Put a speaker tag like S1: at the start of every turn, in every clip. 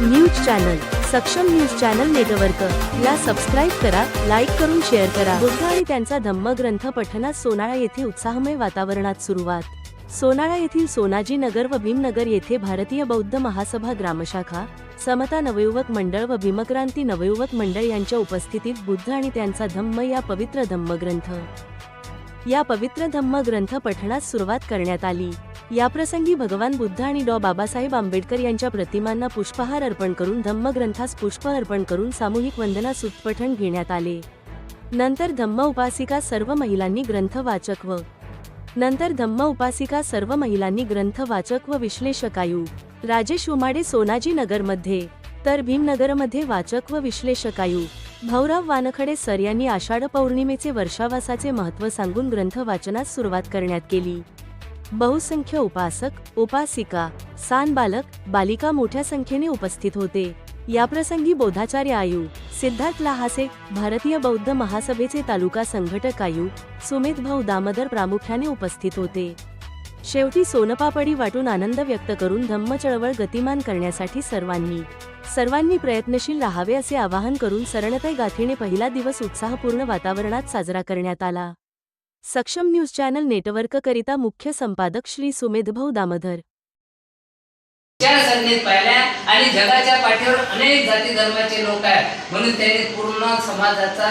S1: News channel Saksham news channel network. ला subscribe करा like करून शेअर करा. बुद्ध आणि त्यांचा धम्मग्रंथ पठनात सोनाळा येथे उत्साहमय वातावरणात सुरुवात. सोनाळा येथील सोनाजी नगर व भीमनगर येथे भारतीय बौद्ध महासभा ग्रामशाखा समता नवयुवक मंडळ व भीमक्रांती नवयुवक मंडळ यांच्या उपस्थितीत बुद्ध आणि त्यांचा धम्म या पवित्र धम्मग्रंथ. या पवित्र धम्म ग्रंथ पठणास सुरुवात करण्यात आली. याप्रसंगी भगवान बुद्ध आणि डॉ. बाबासाहेब आंबेडकर यांच्या प्रतिमांना पुष्पहार अर्पण करून धम्मग्रंथास पुष्प अर्पण करून सामूहिक वंदना सुतपठण घेण्यात आले. नंतर धम्म उपासिका सर्व महिलांनी ग्रंथ वाचक व नंतर धम्म उपासिका सर्व महिलांनी ग्रंथ वाचक व विश्लेषकायू राजेश उमाडे सोनाजी नगरमध्ये तर भीमनगरमध्ये वाचक व विश्लेषकायू भाऊराव वानखडे सर यांनी आषाढ पौर्णिमेचे वर्षावासाचे महत्त्व सांगून ग्रंथ वाचनास सुरुवात करण्यात केली. बहुसंख्य उपासक उपासिका सान बालक बालिका मोठ्या संख्येने उपस्थित होते. याप्रसंगी बोधाचार्य आयु सिद्धार्थ लहासे भारतीय बौद्ध महासभेचे तालुका संघटक आयु सुमित भाऊ दामोदर प्रामुख्याने उपस्थित होते. शेवटी सोनपापडी वाटून आनंद व्यक्त करून धम्म चळवळ गतिमान करण्यासाठी सर्वांनी सर्वांनी प्रयत्नशील राहावे असे आवाहन करून सरणतय गाथीने पहिला दिवस उत्साहपूर्ण वातावरणात साजरा करण्यात आला. सक्षम न्यूज चॅनल नेटवर्क करिता मुख्य संपादक श्री सुमेध भाऊ दामोदर
S2: पाहिल्या आणि जगाच्या पाठीवर अनेक जाती धर्माचे लोक आहेत. म्हणून त्यांनी पूर्ण समाजाचा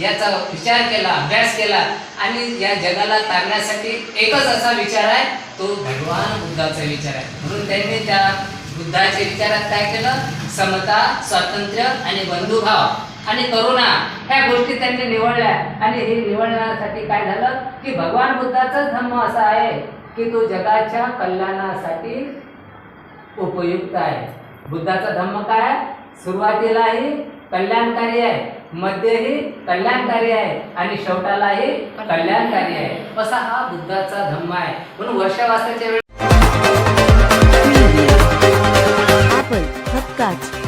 S2: याचा विचार केला अभ्यास केला आणि या जगाला तारण्यासाठी एकच असा विचार आहे तो भगवान बुद्धाचा विचार आहे. म्हणून त्यांनी त्या बुद्धाच्या विचारात काय केलं? समता स्वातंत्र्य आणि बंधुभाव आणि करुणा ह्या गोष्टी त्यांनी निवडल्या. आणि हे निवडण्यासाठी काय झालं? की भगवान बुद्धाचा धम्म असा आहे की तो जगाच्या कल्याणासाठी उपयुक्त आहे. बुद्धाचा धम्म काय? आहे? सुरुवातीलाही कल्याणकारी आहे मध्येही कल्याणकारी आहे आणि शेवटालाही कल्याणकारी आहे. असा हा बुद्धाचा धम्म आहे. म्हणून वर्षावासाच्या वेळी